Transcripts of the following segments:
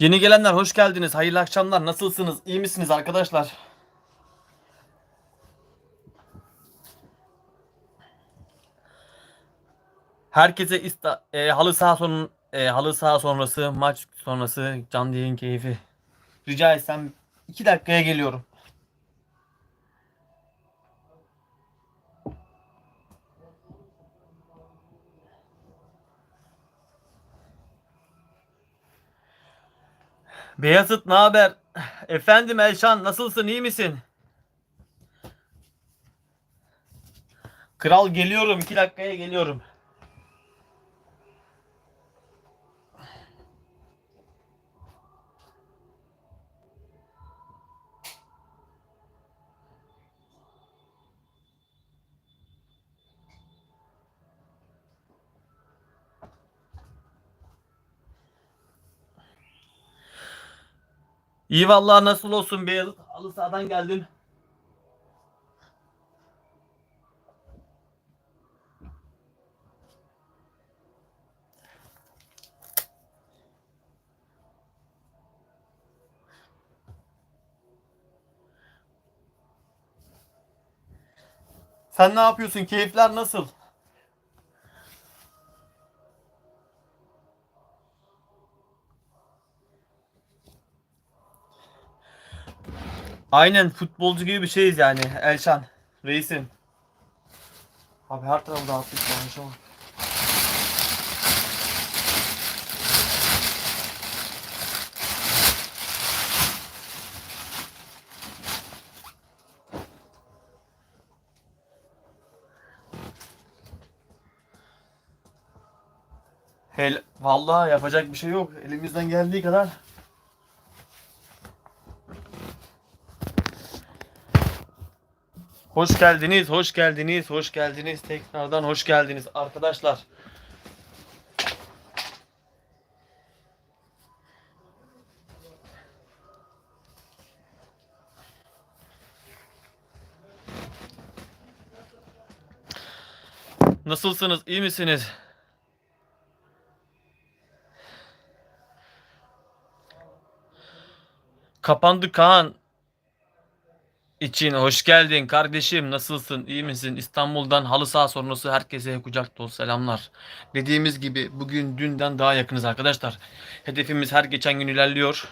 Yeni gelenler hoş geldiniz. Hayırlı akşamlar. Nasılsınız? İyi misiniz arkadaşlar? Herkese ista e, halı saha son e, halı saha sonrası, maç sonrası canlı yayın keyfi. Rica etsem 2 dakikaya geliyorum. Beyazıt ne haber? Efendim Elşan nasılsın iyi misin? Kral geliyorum 2 dakikaya geliyorum. İyi vallahi nasıl olsun Beyazıt? Halı sahadan geldim. Sen ne yapıyorsun? Keyifler nasıl? Aynen futbolcu gibi bir şeyiz yani Elşan. Reisim. Abi her tarafı dağıttık yanlış ama. Hel vallahi yapacak bir şey yok. Elimizden geldiği kadar Hoş geldiniz, hoş geldiniz, hoş geldiniz. Tekrardan hoş geldiniz arkadaşlar. Nasılsınız? iyi misiniz? Kapandı Kaan için hoş geldin kardeşim. Nasılsın? iyi misin? İstanbul'dan halı saha sonrası herkese kucak dolu selamlar. Dediğimiz gibi bugün dünden daha yakınız arkadaşlar. Hedefimiz her geçen gün ilerliyor.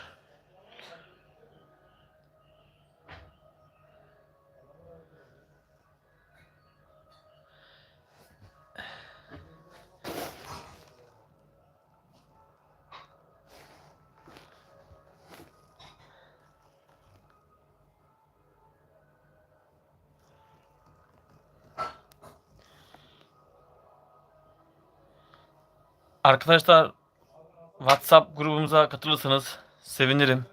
Arkadaşlar WhatsApp grubumuza katılırsanız sevinirim.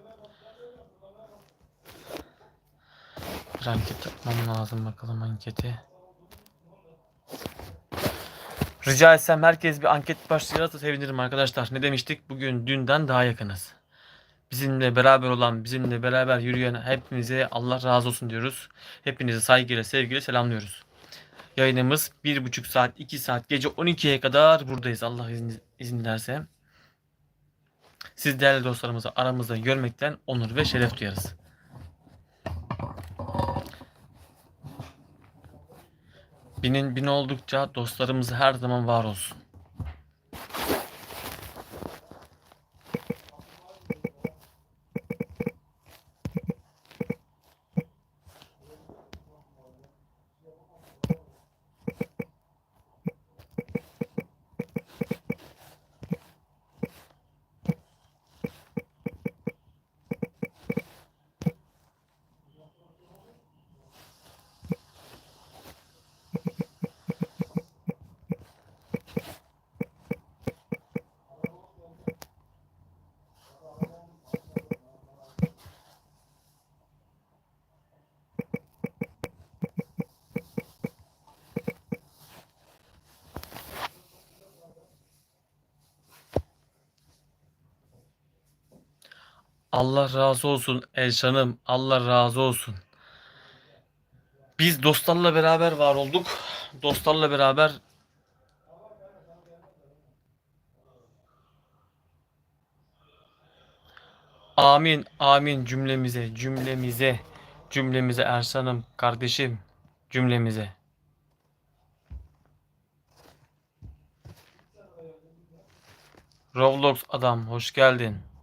Bir anket yapmam lazım bakalım anketi. Rica etsem herkes bir anket başlayarsa sevinirim arkadaşlar. Ne demiştik? Bugün dünden daha yakınız. Bizimle beraber olan, bizimle beraber yürüyen hepinize Allah razı olsun diyoruz. Hepinizi saygıyla, sevgiyle selamlıyoruz. Yayınımız 1,5 saat, 2 saat, gece 12'ye kadar buradayız Allah izin, izin ederse. Siz değerli dostlarımızı aramızda görmekten onur ve şeref duyarız. Binin bin oldukça dostlarımız her zaman var olsun. Allah razı olsun Elşan'ım. Allah razı olsun. Biz dostlarla beraber var olduk. Dostlarla beraber Amin, amin cümlemize, cümlemize, cümlemize Ersan'ım, kardeşim, cümlemize. Roblox adam, hoş geldin.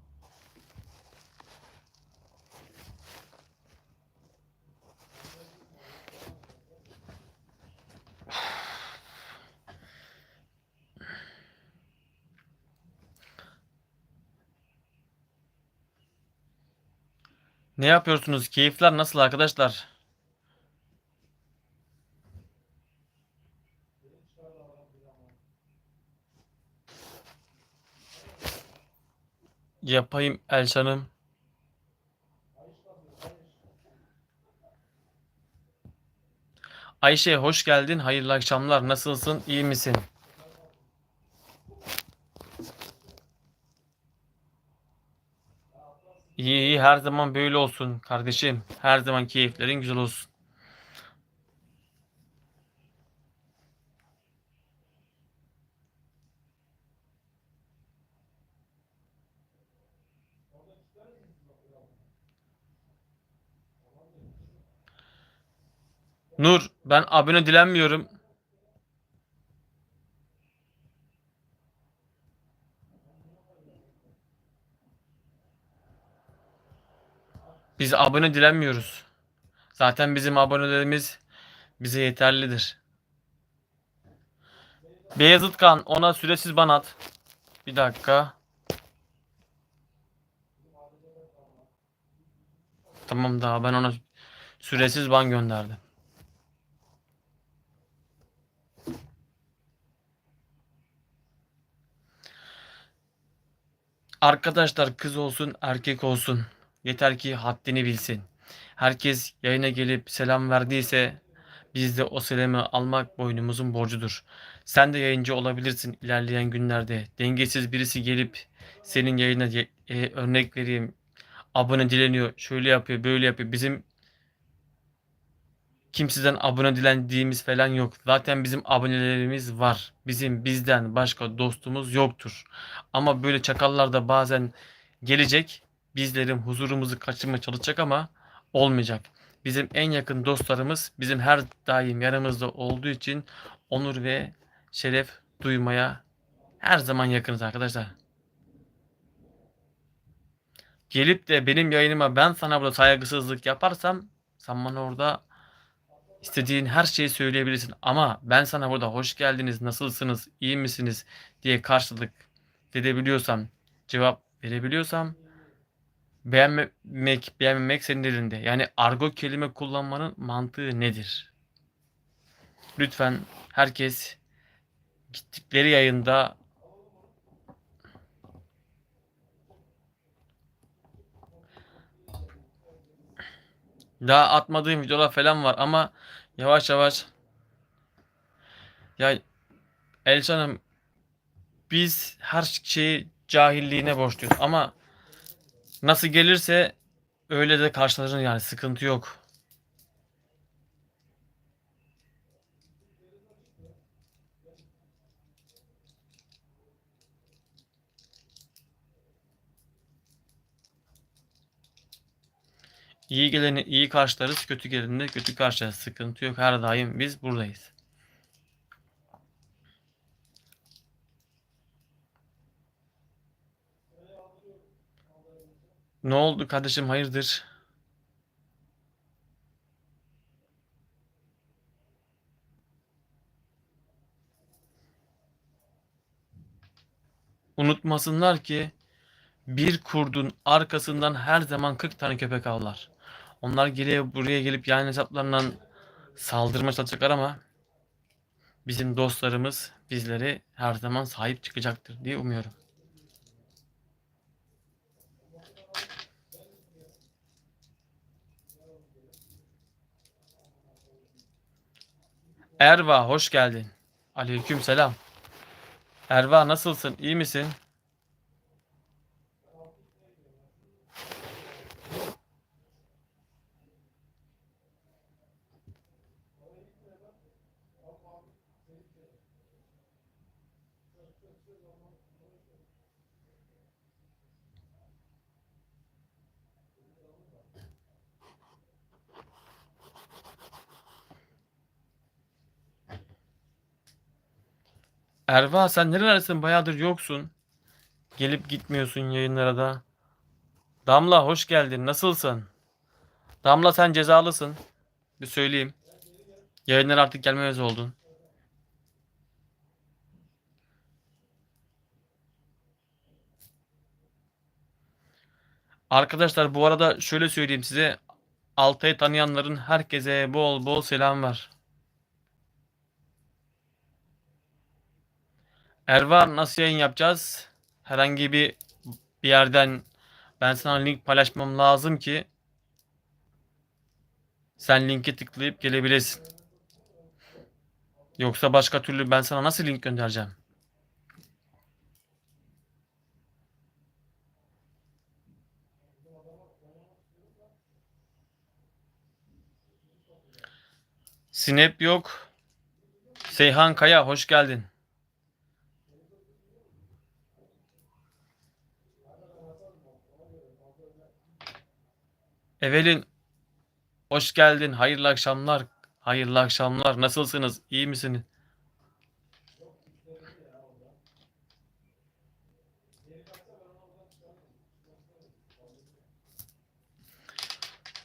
Ne yapıyorsunuz? Keyifler nasıl arkadaşlar? Yapayım Elşan'ım. Ayşe hoş geldin. Hayırlı akşamlar. Nasılsın? İyi misin? İyi iyi her zaman böyle olsun kardeşim. Her zaman keyiflerin güzel olsun. Nur ben abone dilenmiyorum. Biz abone dilenmiyoruz. Zaten bizim abonelerimiz bize yeterlidir. Beyazıt Kan ona süresiz ban at. Bir dakika. Tamam daha ben ona süresiz ban gönderdim. Arkadaşlar kız olsun erkek olsun yeter ki haddini bilsin. Herkes yayına gelip selam verdiyse biz de o selamı almak boynumuzun borcudur. Sen de yayıncı olabilirsin ilerleyen günlerde. Dengesiz birisi gelip senin yayına e, örnek vereyim abone dileniyor, şöyle yapıyor, böyle yapıyor. Bizim kimseden abone dilendiğimiz falan yok. Zaten bizim abonelerimiz var. Bizim bizden başka dostumuz yoktur. Ama böyle çakallar da bazen gelecek. Bizlerin huzurumuzu kaçırmaya çalışacak ama olmayacak. Bizim en yakın dostlarımız bizim her daim yanımızda olduğu için onur ve şeref duymaya her zaman yakınız arkadaşlar. Gelip de benim yayınıma ben sana burada saygısızlık yaparsam sen bana orada İstediğin her şeyi söyleyebilirsin ama ben sana burada hoş geldiniz, nasılsınız, iyi misiniz diye karşılık edebiliyorsam, cevap verebiliyorsam beğenmemek, beğenmemek senin elinde. Yani argo kelime kullanmanın mantığı nedir? Lütfen herkes gittikleri yayında daha atmadığım videolar falan var ama yavaş yavaş ya Elçan'ım biz her şeyi cahilliğine borçluyuz ama nasıl gelirse öyle de karşılanır yani sıkıntı yok. İyi geleni iyi karşılarız, kötü geleni de kötü karşılarız. Sıkıntı yok. Her daim biz buradayız. Ne oldu kardeşim hayırdır? Unutmasınlar ki bir kurdun arkasından her zaman 40 tane köpek avlar. Onlar geliyor buraya gelip yani hesaplarından saldırmaya çalışacaklar ama bizim dostlarımız bizlere her zaman sahip çıkacaktır diye umuyorum. Erva hoş geldin. Aleyküm selam. Erva nasılsın? İyi misin? Erva sen nerelerdesin? Bayağıdır yoksun. Gelip gitmiyorsun yayınlara da. Damla hoş geldin. Nasılsın? Damla sen cezalısın. Bir söyleyeyim. Yayınlara artık gelmemez oldun. Arkadaşlar bu arada şöyle söyleyeyim size. Altay'ı tanıyanların herkese bol bol selam var. Erva nasıl yayın yapacağız? Herhangi bir bir yerden ben sana link paylaşmam lazım ki sen linki tıklayıp gelebilesin. Yoksa başka türlü ben sana nasıl link göndereceğim? Snap yok. Seyhan Kaya hoş geldin. Evelin hoş geldin. Hayırlı akşamlar. Hayırlı akşamlar. Nasılsınız? İyi misiniz?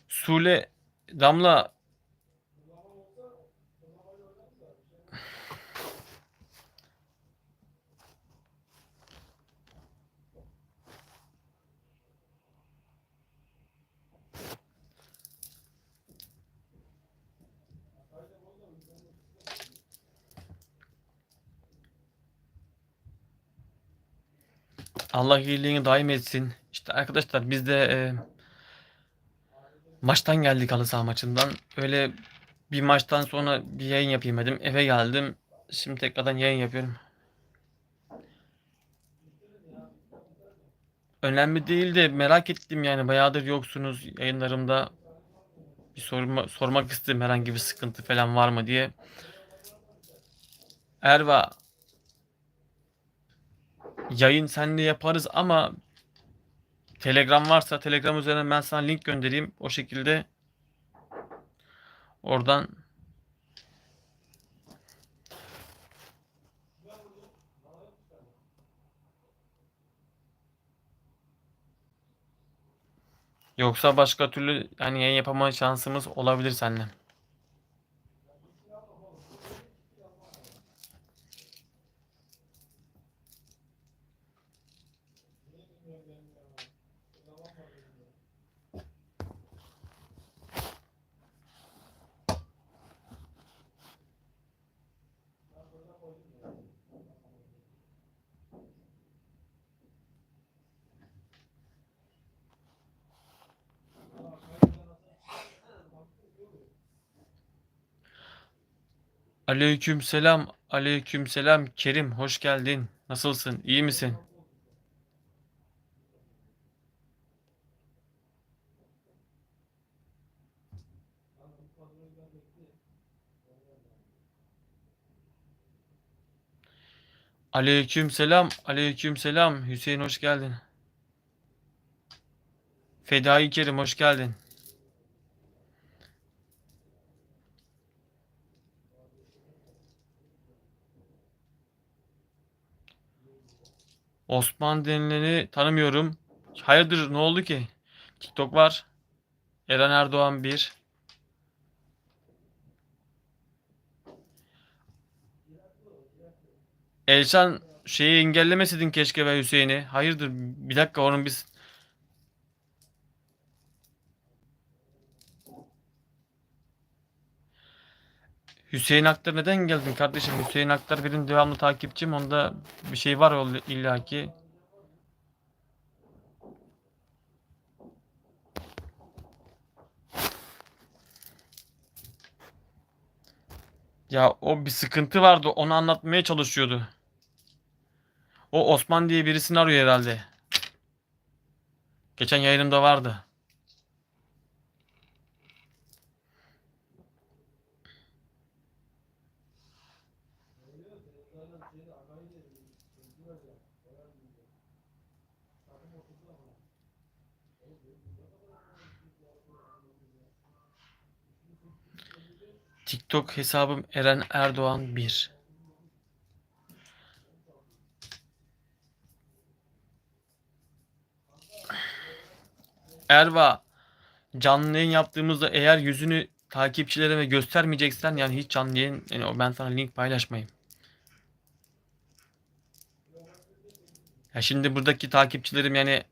Sule Damla Allah iyiliğini daim etsin. İşte arkadaşlar biz de e, maçtan geldik halı saha maçından. Öyle bir maçtan sonra bir yayın yapayım dedim. Eve geldim. Şimdi tekrardan yayın yapıyorum. Önemli değil de merak ettim yani bayağıdır yoksunuz yayınlarımda. Bir sorma, sormak istedim herhangi bir sıkıntı falan var mı diye. Erva yayın seninle yaparız ama Telegram varsa Telegram üzerinden ben sana link göndereyim. O şekilde oradan Yoksa başka türlü yani yayın yapama şansımız olabilir seninle. Aleyküm selam. Aleyküm selam. Kerim hoş geldin. Nasılsın? İyi misin? Aleyküm selam. Aleyküm selam. Hüseyin hoş geldin. Fedai Kerim hoş geldin. Osman denileni tanımıyorum. Hayırdır ne oldu ki? TikTok var. Eren Erdoğan 1. Elşan şeyi engellemeseydin keşke be Hüseyin'i. Hayırdır bir dakika onun biz Hüseyin Aktar neden geldin kardeşim? Hüseyin Aktar benim devamlı takipçim. Onda bir şey var ol- illaki. Ya o bir sıkıntı vardı. Onu anlatmaya çalışıyordu. O Osman diye birisini arıyor herhalde. Geçen yayınımda vardı. TikTok hesabım Eren Erdoğan 1. Erva canlı yayın yaptığımızda eğer yüzünü takipçilerime göstermeyeceksen yani hiç canlı yayın yani ben sana link paylaşmayayım. Ya şimdi buradaki takipçilerim yani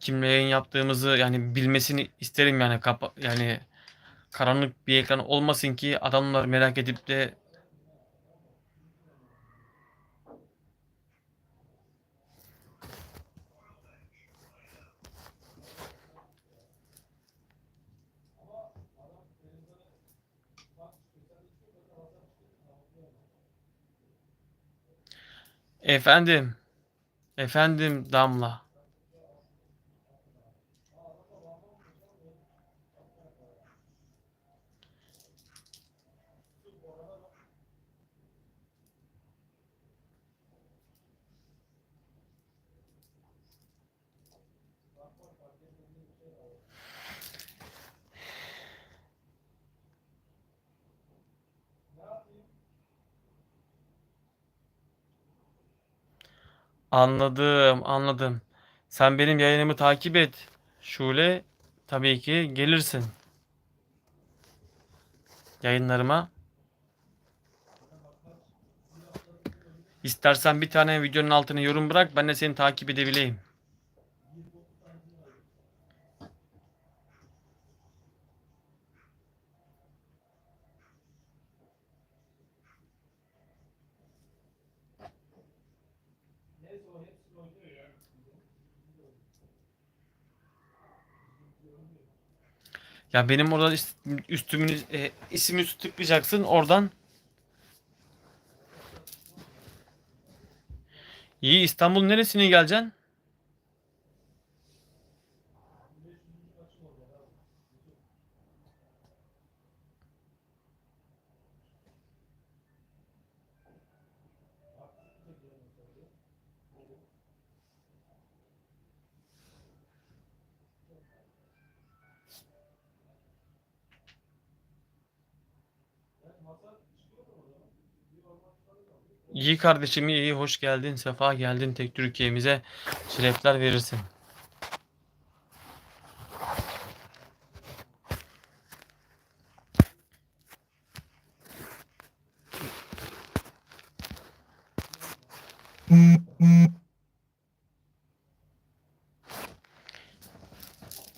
kimle yayın yaptığımızı yani bilmesini isterim yani kapa yani karanlık bir ekran olmasın ki adamlar merak edip de efendim efendim Damla Anladım, anladım. Sen benim yayınımı takip et. Şule, tabii ki gelirsin yayınlarıma. İstersen bir tane videonun altına yorum bırak, ben de seni takip edebileyim. Ya benim orada ist- üstümün e, ismi tıklayacaksın oradan. İyi İstanbul neresine geleceksin? İyi kardeşim iyi hoş geldin sefa geldin tek Türkiye'mize şerefler verirsin.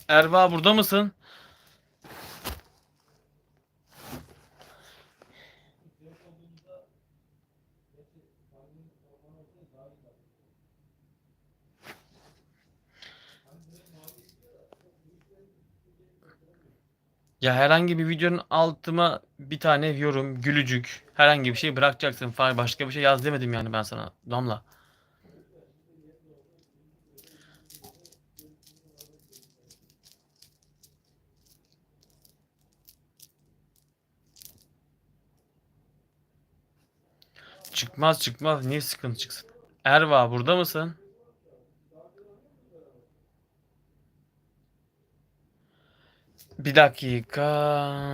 Erva burada mısın? Ya herhangi bir videonun altıma bir tane yorum, gülücük, herhangi bir şey bırakacaksın. Fa- Başka bir şey yaz demedim yani ben sana Damla. Çıkmaz çıkmaz niye sıkıntı çıksın? Erva burada mısın? Bir dakika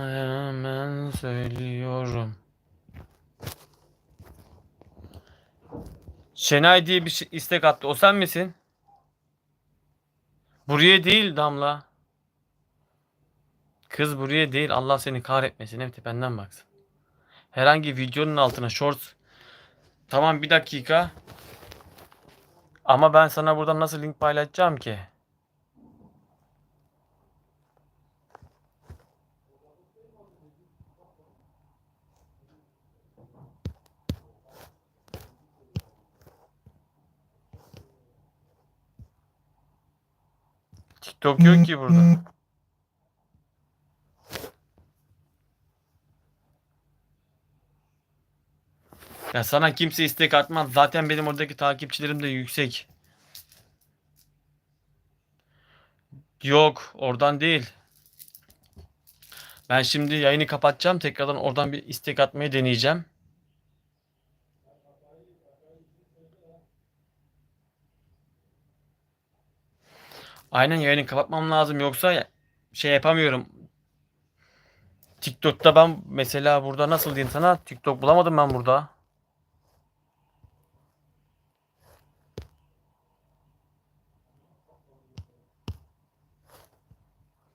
hemen söylüyorum. Şenay diye bir şey, istek attı. O sen misin? Buraya değil Damla. Kız buraya değil. Allah seni kahretmesin. Hep tependen baksın. Herhangi videonun altına shorts. Tamam bir dakika. Ama ben sana buradan nasıl link paylaşacağım ki? TikTok yok ki burada. Ya sana kimse istek atmaz. Zaten benim oradaki takipçilerim de yüksek. Yok, oradan değil. Ben şimdi yayını kapatacağım. Tekrardan oradan bir istek atmayı deneyeceğim. Aynen yayını kapatmam lazım yoksa şey yapamıyorum. TikTok'ta ben mesela burada nasıl diyeyim sana? TikTok bulamadım ben burada.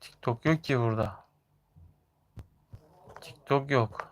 TikTok yok ki burada. TikTok yok.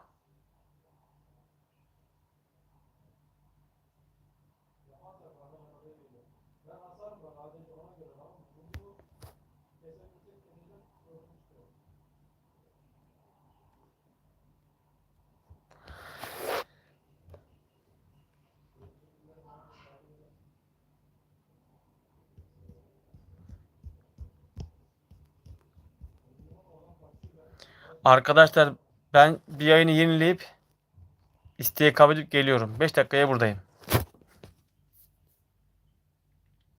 Arkadaşlar ben bir yayını yenileyip isteği kabul edip geliyorum. 5 dakikaya buradayım.